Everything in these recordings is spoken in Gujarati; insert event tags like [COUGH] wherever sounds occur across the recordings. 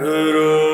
રંગ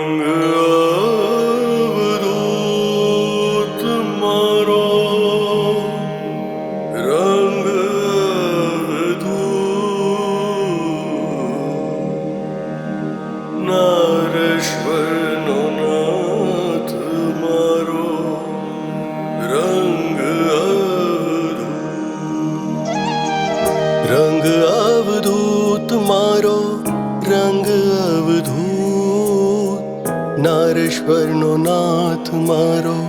નાથ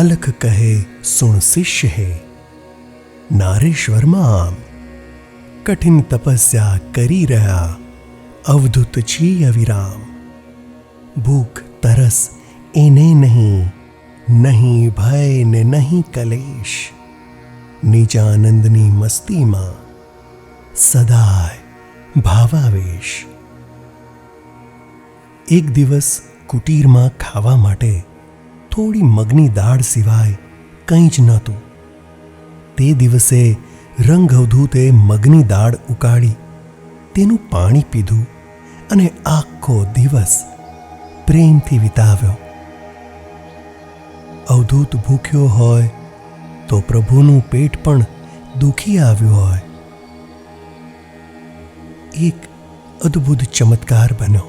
અલખ કહે, સુણ શિષ્ય હે. નારેશ્વરમાં કઠિન તપસ્યા કરી રહ્યા અવધૂતજી અવિરામ. ભૂખ, તરસ, એને નહીં નહીં ભય ને નહીં કલેશ. નિજાનંદની મસ્તીમાં સદાય ભાવાવેશ. એક દિવસ કુટીરમાં ખાવા માટે થોડી મગની દાળ સિવાય કંઈ જ નહોતું. તે દિવસે રંગ અવધૂતે મગની દાળ ઉકાળી, તેનું પાણી પીધું અને આખો દિવસ પ્રેમથી વિતાવ્યો. અવધૂત ભૂખ્યો હોય તો પ્રભુનું પેટ પણ દુખી આવ્યું હોય. એક અદ્ભુત ચમત્કાર બન્યો.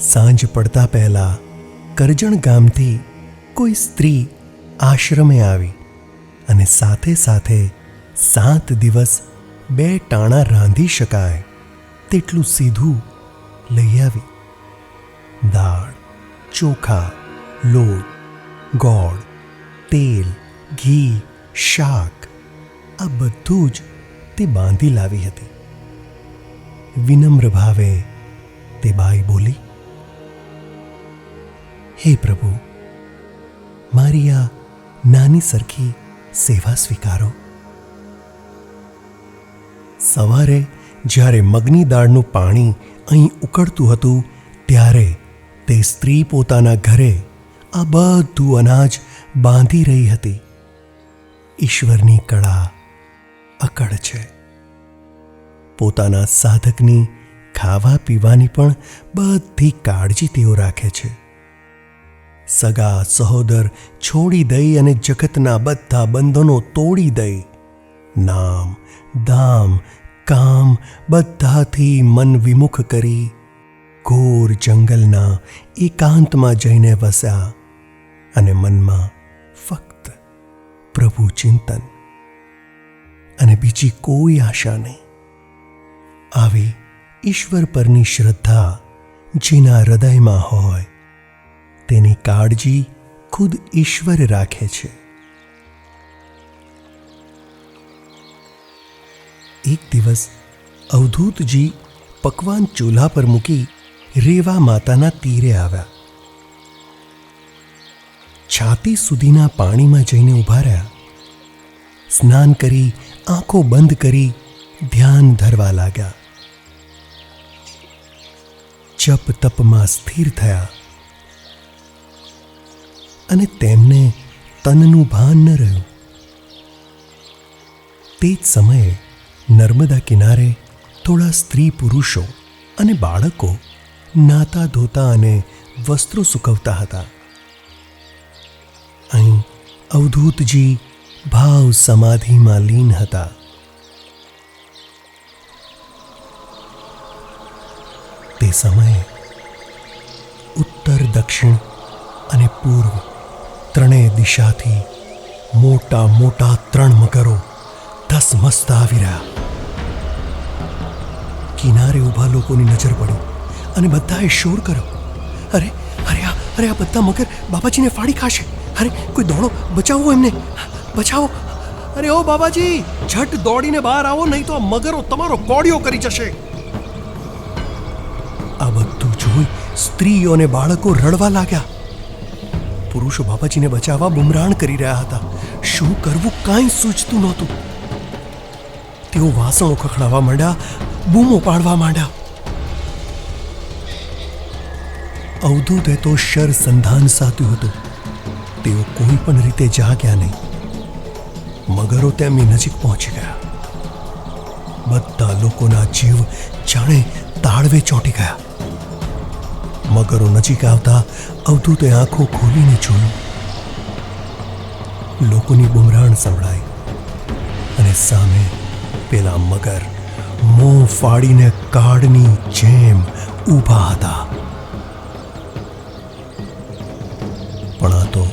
સાંજ પડતા પહેલા કરજણ ગામથી કોઈ સ્ત્રી આશ્રમે આવી અને સાથે સાથે સાત દિવસ બે ટાણા રાંધી શકાય તેટલું સીધું લઈ આવી. દાળ, ચોખા, લોટ, ગોળ, તેલ, ઘી, શાક, આ બધું જ તે બાંધી લાવી હતી. વિનમ્ર ભાવે તે બાઈ બોલી હે પ્રભુ, મારી આ નાની સરખી સેવા સ્વીકારો. સવારે જ્યારે મગની દાળનું પાણી અહીં ઉકળતું હતું, ત્યારે તે સ્ત્રી પોતાના ઘરે આ બધું અનાજ બાંધી રહી હતી. ઈશ્વરની કળા અકળ છે. પોતાના સાધકની ખાવા પીવાની પણ બધી કાળજી તેઓ રાખે છે. સગા સહોદર છોડી દઈ અને જગતના બધા બંધનો તોડી દઈ. નામ, ધામ, કામ બધાથી મન વિમુખ કરી. ઘોર જંગલના એકાંતમાં જઈને વસ્યા અને મનમાં ફક્ત પ્રભુ ચિંતન અને બીજી કોઈ આશા નહીં. આવી ઈશ્વર પરની શ્રદ્ધા જેના હૃદયમાં હોય તેની કાળજી ખુદ ઈશ્વર રાખે છે. એક દિવસ અવધૂતજી પકવાન ચૂલા પર મૂકી રેવા માતાના તીરે આવ્યા. છાતી સુધીના પાણીમાં જઈને ઊભા રહ્યા. સ્નાન કરી, આંખો બંધ કરી ધ્યાન ધરવા લાગ્યા. જપ તપમાં સ્થિર થયા. અને તેમને તનનું ભાન ન રહ્યું. તે જ સમયે નર્મદા કિનારે થોડા સ્ત્રી પુરુષો અને બાળકો નાતા ધોતા અને વસ્ત્રો સૂકવતા હતા. અહીં અવધૂતજી ભાવ સમાધિમાં લીન હતા. તે સમયે ઉત્તર, દક્ષિણ અને પૂર્વ ત્રણેય દિશાથી મોટા મોટા ત્રણ મગરો ધસમસતા આવી રહ્યા. કિનારે ઊભા લોકોની નજર પડી અને બધાએ શોર કર્યો. અરે અરે આ અરે આ બધા મગર બાબાજીને ફાડી ખાશે. અરે, કોઈ દોડો, બચાવો એમને. બચાવો. અરે ઓ બાબાજી, ઝટ દોડીને બહાર આવો, નહીં તો આ મગરો તમારો કોડિયો કરી જશે. આ બધું જોઈ સ્ત્રીઓ અને બાળકો રડવા લાગ્યા. પુરુષો બાબાજીને બચાવવા બુમરાણ કરી રહ્યા હતા. શું કરવું કાંઈ સૂચતું નહોતું. તેઓ વાસણો ખખડાવવા માંડ્યા, બૂમો પાડવા માંડ્યા. અવધૂતે તો શર સંધાન સાધ્યું હતું. તેઓ કોઈ પણ રીતે જાગ્યા નહીં. મગરો તેમની નજીક પહોંચી ગયા. બધા લોકોના જીવ જાણે તાળવે ચોંટી ગયા. મગરો નજીક આવતા અવધૂતે આંખો ખોલીને જોયું. લોકોની બુમરાણ સંભળાઈ અને સામે પેલા મગર મોં ફાડીને કાળની જેમ ઊભા હતા. પણ આ તો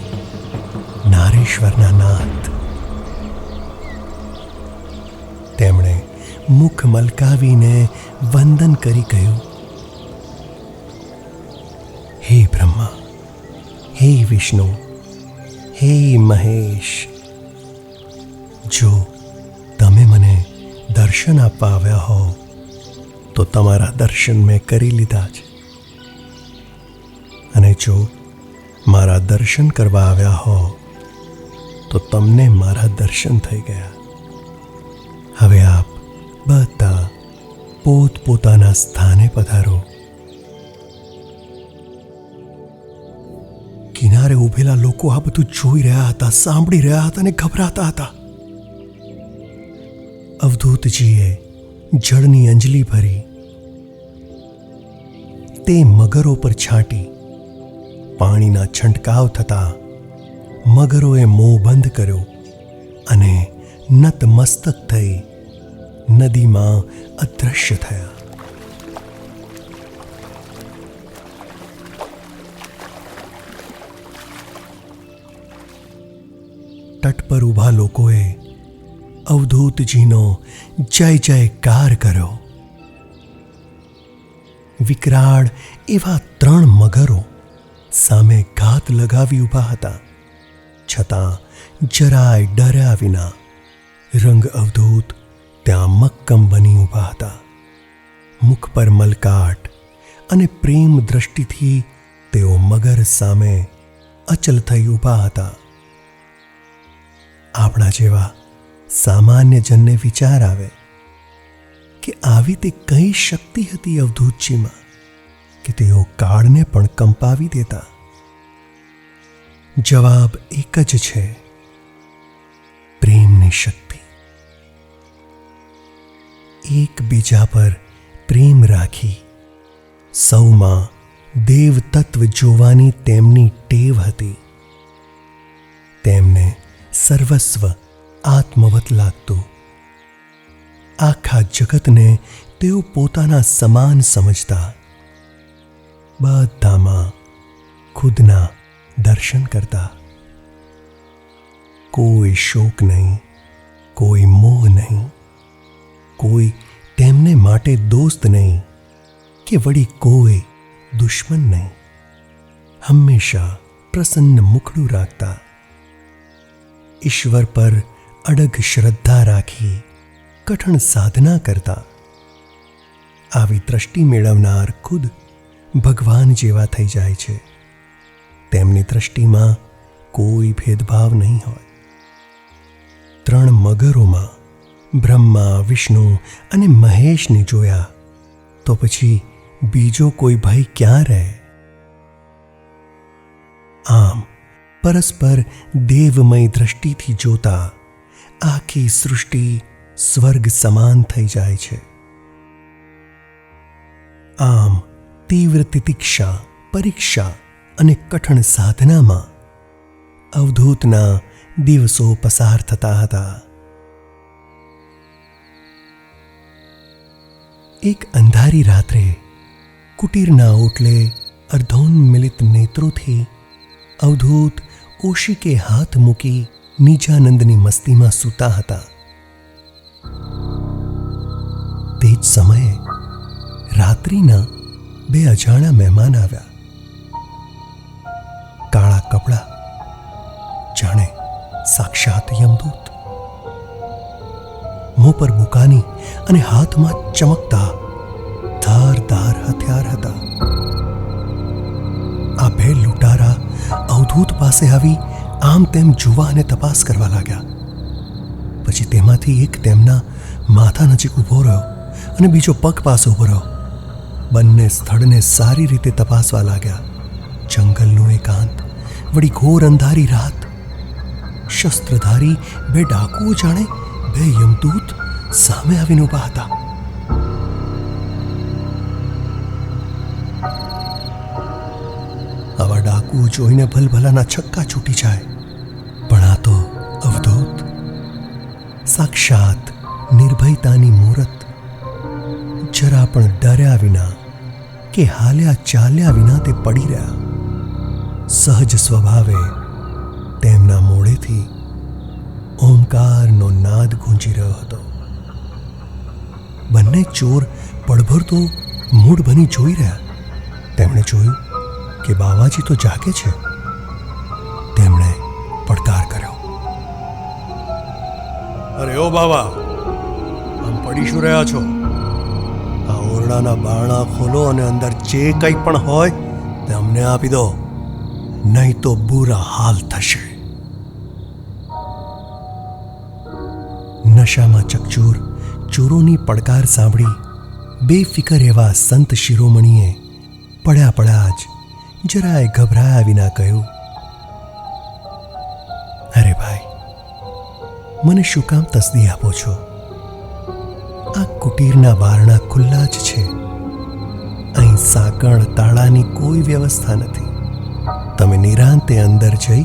નારેશ્વરના નાથ. તેમણે મુખ મલકાવીને વંદન કરી કહ્યું હે બ્રહ્મા, હે વિષ્ણુ, હે મહેશ. જો તમે મને દર્શન આપવા આવ્યા હો તો તમારા દર્શન મેં કરી લીધા છે. અને જો મારા દર્શન કરવા આવ્યા હો તો તમને મારા દર્શન થઈ ગયા. હવે આપ બધા પોતપોતાના સ્થાને પધારો. કિનારે ઊભેલા લોકો આ બધું જોઈ રહ્યા હતા, સાંભળી રહ્યા હતા અને ગભરાતા હતા. અવધૂતજીએ જળની અંજલી ભરી તે મગરો પર છાંટી. પાણીના છંટકાવ થતા મગરોએ મોં બંધ કર્યો અને નતમસ્તક થઈ નદીમાં અદૃશ્ય થયા. તટ પર ઊભા લોકોએ અવધૂતજીનો જય જયકાર કર્યો. વિકરાળ એવા ત્રણ મગરો સામે ઘાત લગાવી ઊભા હતા. છતાં જરાય ડર્યા વિના રંગ અવધૂત ત્યાં મક્કમ બની ઊભા હતા. મુખ પર મલકાટ અને પ્રેમ દ્રષ્ટિથી તેઓ મગર સામે અચલ થઈ ઊભા હતા. આપણા જેવા સામાન્ય જનને વિચાર આવે કે આવી તે કઈ શક્તિ હતી અવધૂતજીમાં કે તેઓ કાળને પણ કંપાવી દેતા? જવાબ એક જ છે, પ્રેમની શક્તિ. એકબીજા પર પ્રેમ રાખી સૌમાં દેવ તત્વ જોવાની તેમની ટેવ હતી. તેમને સર્વસ્વ આત્મવત લાગતું આખા જગતને તેઓ પોતાના સમાન સમજતા બધામાં ખુદના દર્શન કરતા કોઈ શોક નહીં કોઈ મોહ નહીં કોઈ તેમને માટે દોસ્ત નહીં કે વળી કોઈ દુશ્મન નહીં હંમેશા પ્રસન્ન મુખડું રાખતા ઈશ્વર પર અડગ શ્રદ્ધા રાખી કઠણ સાધના કરતા. આવી દ્રષ્ટિ મેળવનાર ખુદ ભગવાન જેવા થઈ જાય છે. તેમની દ્રષ્ટિમાં કોઈ ભેદભાવ નહીં હોય. ત્રણ મગરોમાં બ્રહ્મા, વિષ્ણુ અને મહેશને જોયા તો પછી બીજો કોઈ ભય ક્યાં રહે? આમ પરસ્પર દેવમય દ્રષ્ટિથી જોતા આખી સૃષ્ટિ સ્વર્ગ સમાન થઈ જાય છે. આમ તીવ્ર તિતિક્ષા, પરીક્ષા અને કઠણ સાધનામાં અવધૂતના દિવસો પસાર થતા હતા. એક અંધારી રાત્રે કુટીરના ઓટલે અર્ધોન્મિલિત નેત્રોથી અવધૂત ઓશિકે હાથ મૂકી નીચાનંદની મસ્તીમાં સૂતા હતા. તે જ સમયે રાત્રિના બે અજાણા મહેમાન આવ્યા. કાળા કપડા, જાણે સાક્ષાત યમદૂત. મોં પર બુકાની અને હાથમાં ચમકતા ધારદાર હથિયાર હતા. અવધૂત પાસે આવી આમ તેમ જોવા અને તપાસ કરવા લાગ્યા. પછી તેમાંથી એક તેમના માથા નજીક ઊભો રહ્યો અને બીજો પગ પાસે ઊભો રહ્યો. બંને સ્થળને સારી રીતે તપાસવા લાગ્યા. જંગલનું એકાંત, વળી ઘોર અંધારી રાત. શસ્ત્રધારી બે ડાકુઓ જાણે બે યમદૂત સામે આવીને ઊભા હતા. આવા જોઈને ભલભલાના છક્કા છૂટી જાય. પણ આ તો અવધૂત. સાક્ષાત નિર્ભયતાની મૂરત. જરા પણ ડર્યા વિના કે હાલ્યા ચાલ્યા વિના તે પડી રહ્યા. સહજ સ્વભાવે તેમના મોડેથી ઓમકારનો નાદ ગુંજી રહ્યો હતો. બંને ચોર પડભર તો મૂઢ બની જોઈ રહ્યા. તેમણે જોયું કે બાવાજી તો જાગે છે. તેમણે પડકાર કર્યો. અરે ઓ બાવા આમ પડી શું રહ્યા છો? આ ઓરડાના બારણા ખોલો અને અંદર જે કંઈ પણ હોય તે અમને આપી દો. નહીં તો બુરા હાલ થશે. નશામાં ચકચૂર ચોરોની પડકાર સાંભળી બેફિકર એવા સંત શિરોમણીએ પડ્યા પડ્યા જ જરાય ગભરાયા વિના કહ્યું, અરે ભાઈ, મને શું કામ તસદી આપો છો? આ કુટીરના બારણા ખુલ્લા જ છે. અહીં સાંકળ તાળાની કોઈ વ્યવસ્થા નથી. તમે નિરાંતે અંદર જઈ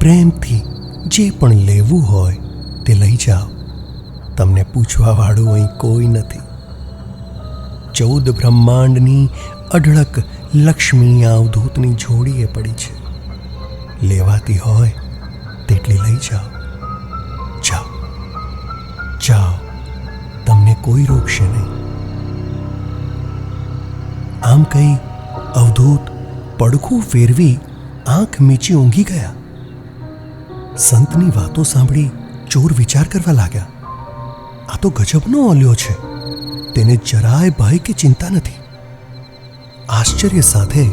પ્રેમથી જે પણ લેવું હોય તે લઈ જાઓ. તમને પૂછવાવાળું અહીં કોઈ નથી. ચૌદ બ્રહ્માંડની અઢળક લક્ષ્મી અવધૂતની જોડીએ પડી છે. લેવાતી હોય તેટલી લઈ જાઓ. જાઓ. જાઓ. તમને કોઈ રોકશે નહીં. આમ કહી અવધૂત પડખું ફેરવી આંખ મીચી ઊંઘી ગયા. સંતની વાતો સાંભળી ચોર વિચાર કરવા લાગ્યા. આ તો ગજબનો ઓલ્યો છે. તેને જરાય ભય કે ચિંતા નથી. આશ્ચર્ય સાથે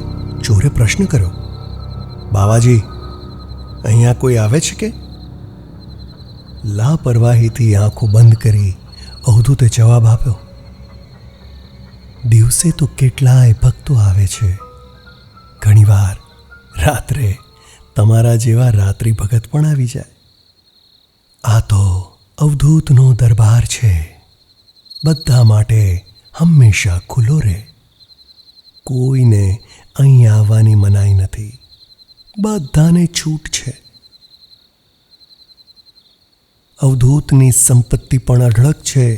ચોરે પ્રશ્ન કર્યો, બાવાજી, અહીંયા કોઈ આવે છે કે? લાપરવાહીથી આંખો બંધ કરી અવધૂતે જવાબ આપ્યો, દિવસે તો કેટલાય ભક્તો આવે છે. ઘણીવાર રાત્રે તમારા જેવા રાત્રિ ભગત પણ આવી જાય. આ તો અવધૂતનો દરબાર છે. બધા માટે હંમેશા ખુલ્લો રહે. કોઈને અહીં આવવાની મનાઈ નથી. બધાને છૂટ છે. અવધૂતની સંપત્તિ પણ અઢળક છે.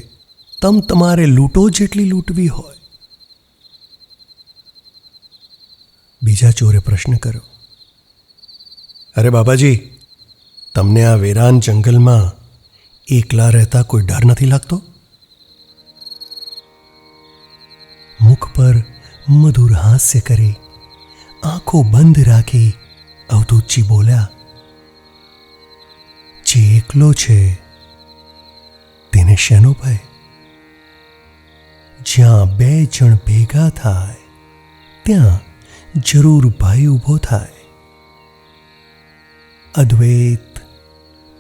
તમ તમારે લૂંટો જેટલી લૂંટવી હોય. બીજા ચોરે પ્રશ્ન કર્યો. અરે બાબાજી, તમને આ વેરાન જંગલમાં એકલા રહેતા કોઈ ડર નથી લાગતો? મુખ પર મધુર હાસ્ય કરી, આંખો બંધ રાખી, અવધૂતજી બોલ્યા, જે એકલો છે, તેને શેનો ભય? જ્યાં બે જણ ભેગા થાય, ત્યાં જરૂર ભય ઊભો થાય. અદ્વૈત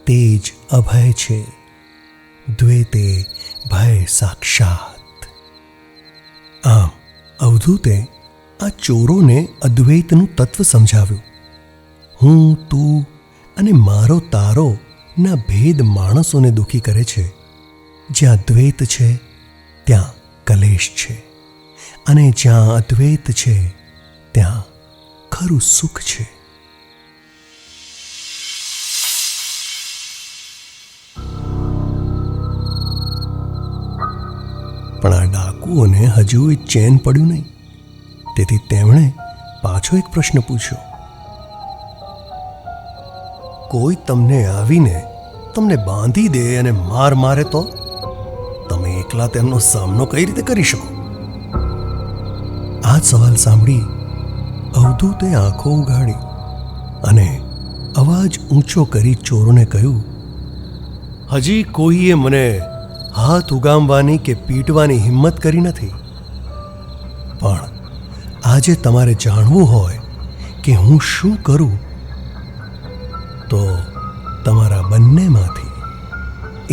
તેજ અભય છે, દ્વૈતે ભય સાક્ષાત. આમ અવધૂતે આ ચોરોને અદ્વૈતનું તત્વ સમજાવ્યું. હું, તું અને મારો તારો ના ભેદ માણસોને દુખી કરે છે. જ્યાં દ્વૈત છે, ત્યાં કલેશ છે. અને જ્યાં અદ્વૈત છે, ત્યાં ખરું સુખ છે. આ હજુ એ ચેન પડ્યું નહીં. તેથી તેમણે પાછો એક પ્રશ્ન પૂછ્યો. કોઈ તમને આવીને તમને બાંધી દે અને માર મારે તો? તમે એકલા તેમનો સામનો કઈ રીતે કરી શકો? આ સવાલ સાંભળી અવધૂતે આંખો ઉગાડી અને અવાજ ઊંચો કરી ચોરોને કહ્યું, હજી કોઈએ મને હાથ ઉગામવાની કે પીટવાની હિંમત કરી નથી. પણ આજે તમારે જાણવું હોય કે હું શું કરું, તો તમારા બંનેમાંથી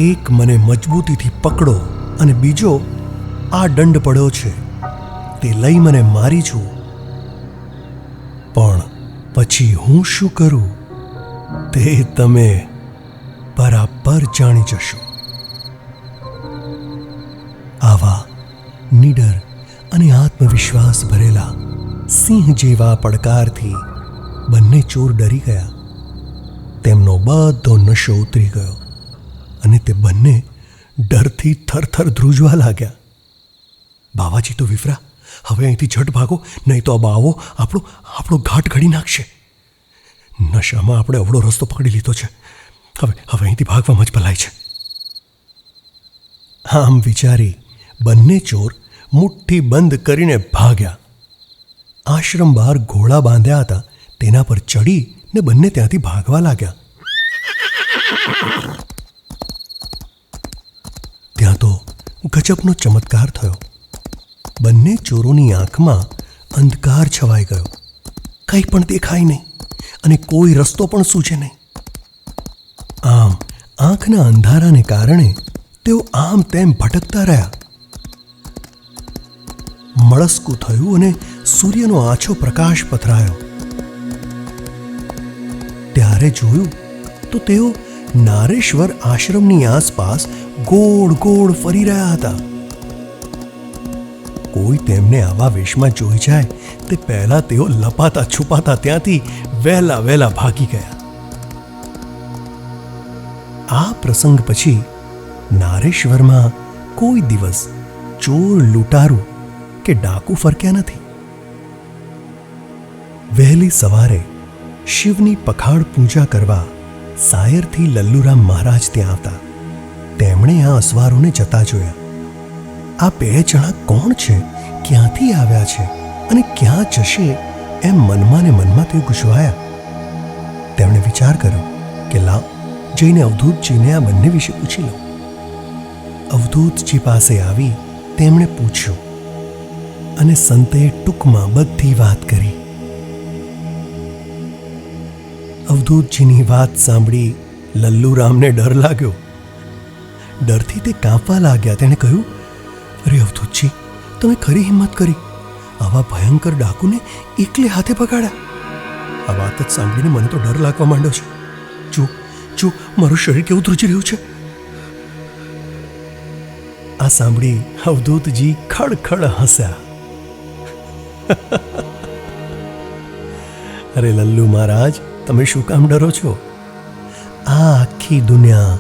એક મને મજબૂતીથી પકડો અને બીજો આ દંડ પડ્યો છે, તે લઈ મને મારી છું. પણ પછી હું શું કરું, તે તમે બરાબર જાણી જશો. નીડર અને આત્મવિશ્વાસ ભરેલા સિંહ જેવા પડકારથી બંને ચોર ડરી ગયા. તેમનો બધો નશો ઉતરી ગયો અને તે બંને ડરથી થરથર ધ્રુજવા લાગ્યા. બાવાજી, તો વિફરા, હવે અહીંથી ઝટ ભાગો, નહીં તો બાવો આપણો આપણો ઘાટ ઘડી નાખશે. નશામાં આપણે અવળો રસ્તો પકડી લીધો છે. હવે હવે અહીંથી ભાગવામાં જ ભલાઈ છે. આમ વિચારી બંને ચોર મુઠ્ઠી બંધ કરીને ભાગ્યા. આશ્રમ બહાર ઘોડા બાંધ્યા હતા, તેના પર ચડી ને બંને ત્યાંથી ભાગવા લાગ્યા. ત્યાં તો ગજબનો ચમત્કાર થયો. બંને ચોરોની આંખમાં અંધકાર છવાઈ ગયો. કંઈ પણ દેખાય નહીં અને કોઈ રસ્તો પણ સૂચે નહીં. આમ આંખના અંધારાને કારણે તેઓ આમ તેમ ભટકતા રહ્યા. મળસ્કું થયું અને સૂર્યનો આછો પ્રકાશ પથરાયો. ત્યારે જોયું તો તેઓ નારેશ્વર આશ્રમની આસપાસ ગોળ ગોળ ફરી રહ્યા હતા. કોઈ તેમને આવા વેશમાં જોઈ જાય તે પહેલા તેઓ લપાતા છુપાતા ત્યાંથી વહેલા વહેલા ભાગી ગયા. આ પ્રસંગ પછી નારેશ્વરમાં કોઈ દિવસ ચોર લૂંટારું કે ડાકુ ફરક્યા નથી? વહેલી સવારે શિવની પખાડ પૂજા કરવા સાયરથી લલ્લુરામ મહારાજ ત્યાં આવતા. તેમણે આ અસવારોને જતા જોયા. આ બે જણા કોણ છે? ક્યાંથી આવ્યા છે? અને ક્યાં જશે? એમ મનમાં ને મનમાં તે ગુજવાયા તેમણે વિચાર કર્યો કે લાવ જઈને અવધૂતજીને આ બંને વિશે પૂછી લો અવધૂતજી પાસે આવી તેમણે પૂછ્યું અને સંતે ટૂંકમાં બધી વાત કરી. અવધૂતજીની વાત સાંભળી લલ્લુરામને ડર લાગ્યો. ડરથી તે કાંપવા લાગ્યા. તેણે કહ્યું, અરે અવધૂતજી, તમે ખરી હિંમત કરી. આવા ભયંકર ડાકુને એકલે હાથે પકડ્યા. આ વાત જ સાંભળીને મને તો ડર લાગવા માંડ્યો છે. જો જો, મારું શરીર કેવું ધ્રુજી રહ્યું છે? આ સાંભળી અવધૂતજી ખડખડ હસ્યા. [LAUGHS] અરે લલ્લુ મહારાજ, તમે શું કામ ડરો છો? આ આખી દુનિયા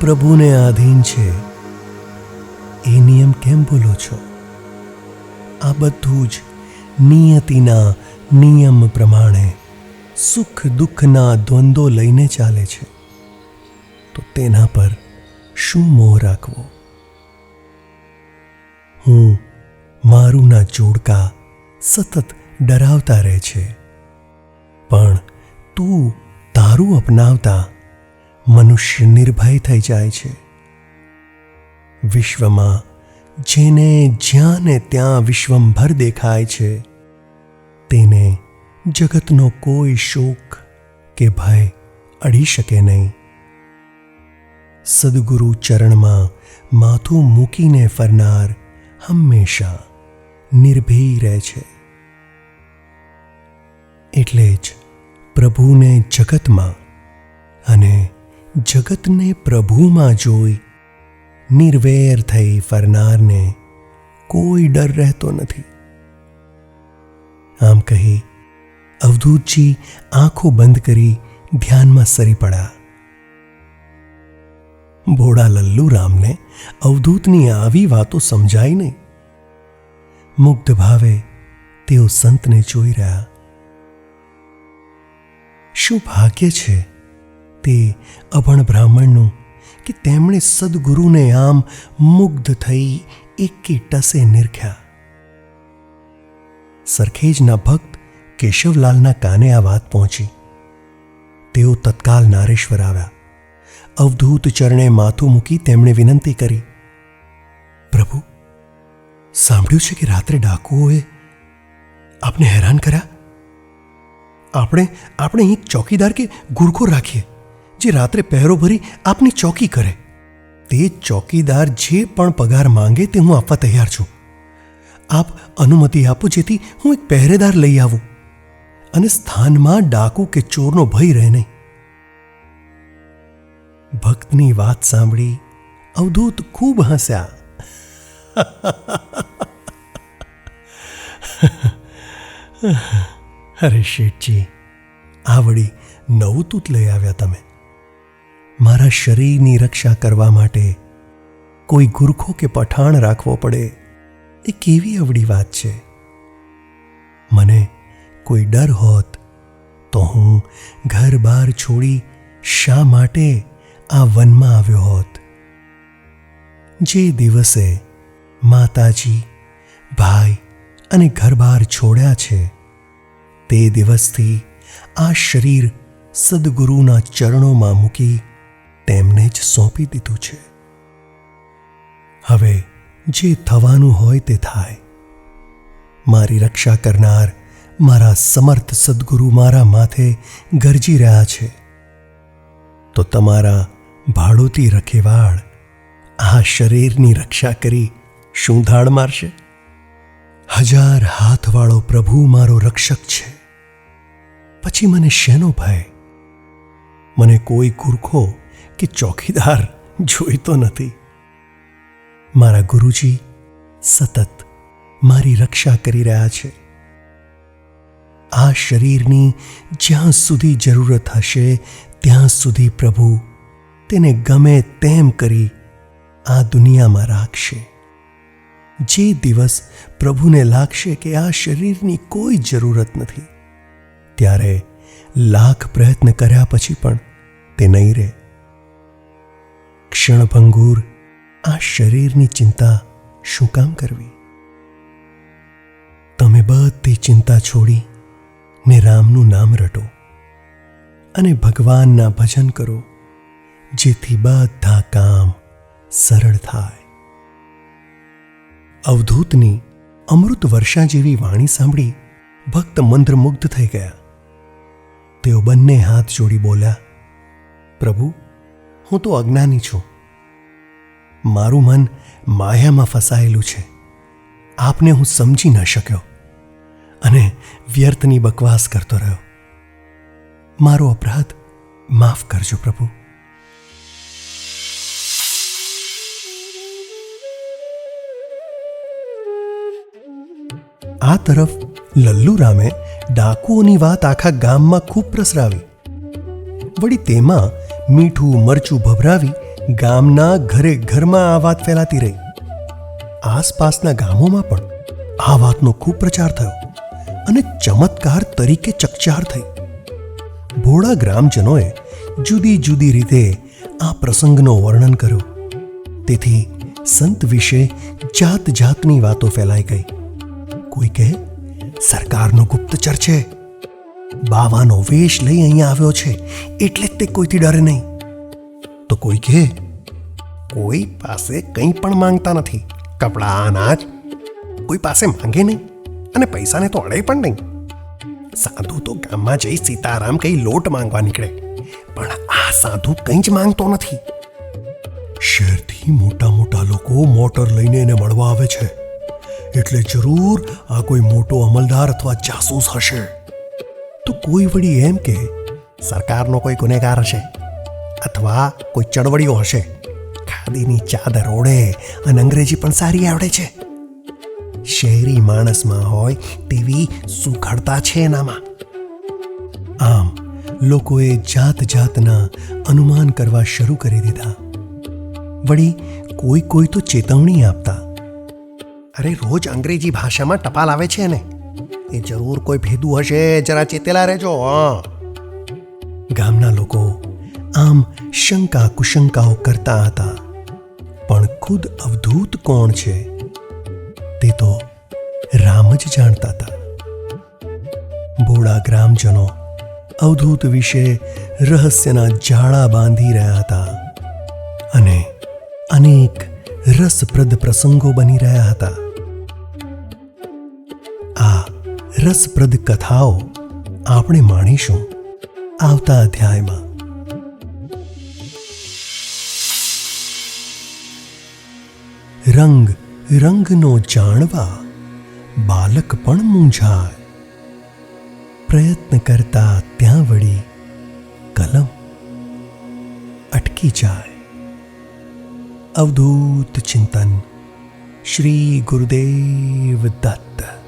પ્રભુને આધીન છે. એ નિયમ કેમ ભૂલો છો? આ બધું જ નિયતિના નિયમ પ્રમાણે સુખ દુઃખના દ્વંદ્વો લઈને ચાલે છે. તો તેના પર શું મોહ રાખવો? હું મારુંના જોડકા સતત ડરાવતા રહે છે. પણ તું તારું અપનાવતા મનુષ્ય નિર્ભય થઈ જાય છે. વિશ્વમાં જેને જ્યાં ને ત્યાં વિશ્વંભર દેખાય છે, તેને જગતનો કોઈ શોક કે ભય અડી શકે નહીં. સદગુરુ ચરણમાં માથું મૂકીને ફરનાર હંમેશા નિર્ભય રહે છે. એટલે જ પ્રભુને જગતમાં અને જગતને પ્રભુમાં જોઈ નિર્વેર થઈ ફરનારને કોઈ ડર રહેતો નથી. આમ કહી અવધૂતજી આંખો બંધ કરી ધ્યાનમાં સરી પડ્યા. ભોળા લલ્લુરામને અવધૂતની આવી વાતો સમજાય નહીં. મુગ્ધ ભાવે તેઓ સંતને જોઈ રહ્યા. શું ભાગ્ય છે તે અભણ બ્રાહ્મણનું કે તેમણે સદગુરુને આમ મુગ્ધ થઈ એકી ટસે નિરખ્યા? સરખેજના ભક્ત કેશવલાલના કાને આ વાત પહોંચી. તેઓ તત્કાલ નારેશ્વર આવ્યા. અવધૂત ચરણે માથું મૂકી તેમણે વિનંતી કરી, પ્રભુ, સાંભળ્યું છે કે રાત્રે ડાકુઓએ આપને હેરાન કર્યા? આપણે આપણે અહીં ચોકીદાર કે ગુરખો રાખીએ, જે રાત્રે પહેરો ભરી આપની ચોકી કરે. તે ચોકીદાર જે પણ પગાર માંગે તે હું આપવા તૈયાર છું. આપ અનુમતિ આપો જેથી હું એક પહેરેદાર લઈ આવું અને સ્થાનમાં ડાકુ કે ચોરનો ભય રહે નહીં. ભક્તની વાત સાંભળી અવધૂત ખૂબ હસ્યા. [LAUGHS] અરે શેઠજી, આ વળી નવું તૂત લઈ આવ્યા તમે. મારા શરીરની રક્ષા કરવા માટે કોઈ ગુરખો કે પઠાણ રાખવો પડે એ કેવી અવળી વાત છે? મને કોઈ ડર હોત તો હું ઘર બહાર છોડી શા માટે આ વનમાં આવ્યો હોત? જે દિવસે માતાજી, ભાઈ અને ઘર બહાર છોડ્યા છે તે દિવસથી આ શરીર સદગુરુના ચરણોમાં મૂકી તેમને જ સોંપી દીધું છે. હવે જે થવાનું હોય તે થાય. મારી રક્ષા કરનાર મારા સમર્થ સદગુરુ મારા માથે ગરજી રહ્યા છે. તો તમારા ભાડોતી રખેવાળ આ શરીરની રક્ષા કરી શું ધાડ મારશે? હજાર હાથવાળો પ્રભુ મારો રક્ષક છે. પછી મને શેનો ભય? મને કોઈ ગુરખો કે ચોકીદાર જોઈતો નથી. મારા ગુરુજી સતત મારી રક્ષા કરી રહ્યા છે. આ શરીરની જ્યાં સુધી જરૂરત હશે, ત્યાં સુધી પ્રભુ તેને ગમે તેમ કરી આ દુનિયામાં રાખશે. જે દિવસ પ્રભુને લાગશે કે આ શરીરની કોઈ જરૂરત નથી ત્યારે લાખ પ્રયત્ન કર્યા પછી પણ તે નહીં રહે. ક્ષણભંગુર આ શરીરની ચિંતા શું કામ કરવી? તમે બધી ચિંતા છોડી ને રામનું નામ રટો અને ભગવાનના ભજન કરો, જેથી બધા કામ સરળ થાય. અવધૂતની અમૃત વર્ષા જેવી વાણી સાંભળી ભક્ત મંત્રમુગ્ધ થઈ ગયા. તેઓ બંને હાથ જોડી બોલ્યા, પ્રભુ, હું તો અજ્ઞાની છું. મારું મન માયામાં ફસાયેલું છે. આપને હું સમજી ન શક્યો અને વ્યર્થની બકવાસ કરતો રહ્યો. મારો અપરાધ માફ કરજો પ્રભુ. આ તરફ લલ્લુ રામે ડાકુઓની વાત આખા ગામમાં ખૂબ પ્રસરાવી. વળી તેમાં મીઠું, મરચું ભભરાવી ગામના ઘરે ઘરમાં આ વાત ફેલાતી રહી. આસપાસના ગામોમાં પણ આ વાતનો ખૂબ પ્રચાર થયો અને ચમત્કાર તરીકે ચકચાર થઈ. ભોળા ગ્રામજનોએ જુદી જુદી રીતે આ પ્રસંગનો વર્ણન કર્યું. તેથી સંત વિશે જાત જાતની વાતો ફેલાઈ ગઈ. કોઈ કહે સરકારનો ગુપ્તચર છે. બાવાનો વેશ લઈ અહીંયા આવ્યો છે, એટલે તે કોઈથી ડરે નહીં. તો કોઈ કહે કોઈ પાસે કંઈ પણ માંગતા નથી, કપડાં, અનાજ, કોઈ પાસે માંગે નહીં, અને પૈસાને તો અડે પણ નહીં. સાધુ તો ગામમાં જઈ સીતારામ કંઈ લોટ માંગવા નીકળે, પણ આ સાધુ કંઈ જ માંગતો નથી. શહેરથી મોટા મોટા લોકો મોટર લઈને એને મળવા આવે છે. એટલે જરૂર આ કોઈ મોટો અમલદાર અથવા જાસૂસ હશે. તો કોઈ વળી એમ કે, સરકારનો કોઈ ગુનેગાર હશે અથવા કોઈ ચળવળીઓ હશે. ખાદીની ચાદર ઓળે અને અંગ્રેજી પણ સારી આવડે છે. શહેરી માણસમાં હોય તેવી સુઘડતા છે એનામાં. આમ, લોકોએ જાત જાતના અનુમાન કરવા શરૂ કરી દીધા. વળી કોઈ કોઈ તો ચેતવણી આપતા અરે, રોજ અંગ્રેજી ભાષામાં ટપાલ આવે છે ને એ જરૂર કોઈ ભેદું હશે, જરા ચેતેલા રહેજો ગામના લોકો આમ શંકા કુશંકાઓ કરતા હતા. પણ ખુદ અવધૂત કોણ છે? તે તો રામ જ જાણતા હતા. બોડા ગ્રામજનો અવધૂત વિશે રહસ્યના જાળા બાંધી રહ્યા હતા અને અનેક રસપ્રદ પ્રસંગો બની રહ્યા હતા. રસપ્રદ કથાઓ આપણે માણીશું આવતા અધ્યાયમાં. રંગ, રંગનો જાણવા બાલક પણ મૂંઝાય. પ્રયત્ન કરતા ત્યાં વળી કલમ અટકી જાય. અવધૂત ચિંતન શ્રી ગુરુદેવ દત્ત.